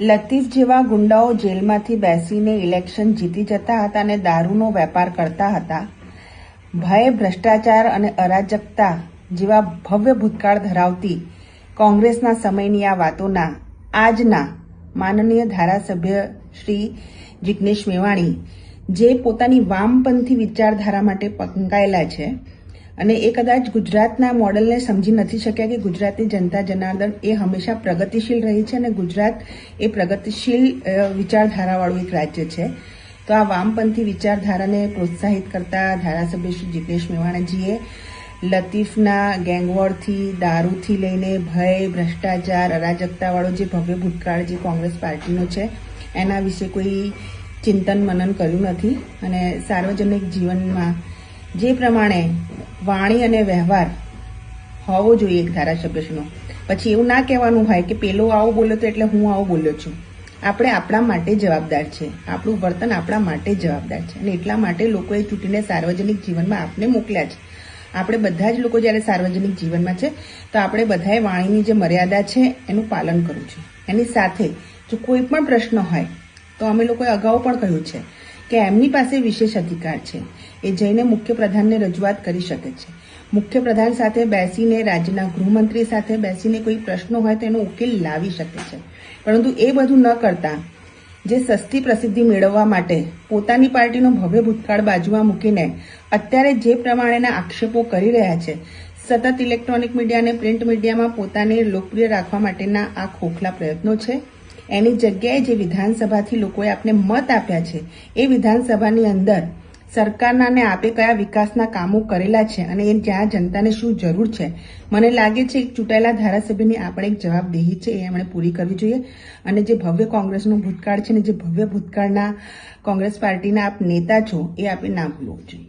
લતીફ જેવા ગુંડાઓ જેલમાંથી બેસીને ઇલેક્શન જીતી જતા હતા અને દારૂનો વેપાર કરતા હતા. ભય, ભ્રષ્ટાચાર અને અરાજકતા જેવા ભવ્ય ભૂતકાળ ધરાવતી કોંગ્રેસના સમયની આ વાતોના આજના માનનીય ધારાસભ્ય શ્રી જિગ્નેશ મેવાણી, જે પોતાની વામપંથી વિચારધારા માટે પંકાયેલા છે. અને એ કદાચ ગુજરાતના મોડલને સમજી નથી શક્યા કે ગુજરાતની જનતા જનાર્દન એ હંમેશા પ્રગતિશીલ રહી છે અને ગુજરાત એ પ્રગતિશીલ વિચારધારાવાળું એક રાજ્ય છે. તો આ વામપંથી વિચારધારાને પ્રોત્સાહિત કરતા ધારાસભ્ય શ્રી જિગ્નેશ મેવાણાજીએ લતીફના ગેંગવોરથી, દારૂથી લઈને ભય, ભ્રષ્ટાચાર, અરાજકતાવાળો જે ભવ્ય ભૂતકાળ જે કોંગ્રેસ પાર્ટીનો છે, એના વિશે કોઈ ચિંતન મનન કર્યું નથી. અને સાર્વજનિક જીવનમાં જે પ્રમાણે વાણી અને વ્યવહાર હોવો જોઈએ એક ધારાસભ્યનો પછી એવું ના કહેવાનું હોય કે પેલો આવો બોલ્યો તો એટલે હું આવું બોલ્યો છું. આપણે આપણા માટે જવાબદાર છે. આપણું વર્તન આપણા માટે જવાબદાર છે. અને એટલા માટે લોકોએ ચૂંટીને સાર્વજનિક જીવનમાં આપને મોકલ્યા છે. આપણે બધા જ લોકો જ્યારે સાર્વજનિક જીવનમાં છે, તો આપણે બધાએ વાણીની જે મર્યાદા છે, એનું પાલન કરવું છે. એની સાથે જો કોઈ પણ પ્રશ્ન હોય, તો અમે લોકોએ અગાઉ પણ કહ્યું છે કે એમની પાસે વિશેષ અધિકાર છે. એ જઈને મુખ્યપ્રધાનને રજૂઆત કરી શકે છે. મુખ્યપ્રધાન સાથે બેસીને, રાજ્યના ગૃહમંત્રી સાથે બેસીને કોઈ પ્રશ્નો હોય તેનો ઉકેલ લાવી શકે છે. પરંતુ એ બધું ન કરતા, જે સસ્તી પ્રસિદ્ધિ મેળવવા માટે પોતાની પાર્ટીનો ભવ્ય ભૂતકાળ બાજુમાં મૂકીને અત્યારે જે પ્રમાણેના આક્ષેપો કરી રહ્યા છે, સતત ઇલેક્ટ્રોનિક મીડિયા અને પ્રિન્ટ મીડિયામાં પોતાને લોકપ્રિય રાખવા માટેના આ ખોખલા પ્રયત્નો છે. એની જગ્યાએ જે વિધાનસભાથી લોકોએ આપને મત આપ્યા છે, એ વિધાનસભાની અંદર સરકારના ને આપે કયા વિકાસના કામો કરેલા છે અને એ જ્યાં જનતાને શું જરૂર છે? મને લાગે છે એક ચૂંટાયેલા ધારાસભ્યની આપણે એક જવાબદેહી છે, એ એમણે પૂરી કરવી જોઈએ. અને જે ભવ્ય કોંગ્રેસનો ભૂતકાળ છે ને જે ભવ્ય ભૂતકાળના કોંગ્રેસ પાર્ટીના આપ નેતા છો, એ આપણે ના ભૂલવું જોઈએ.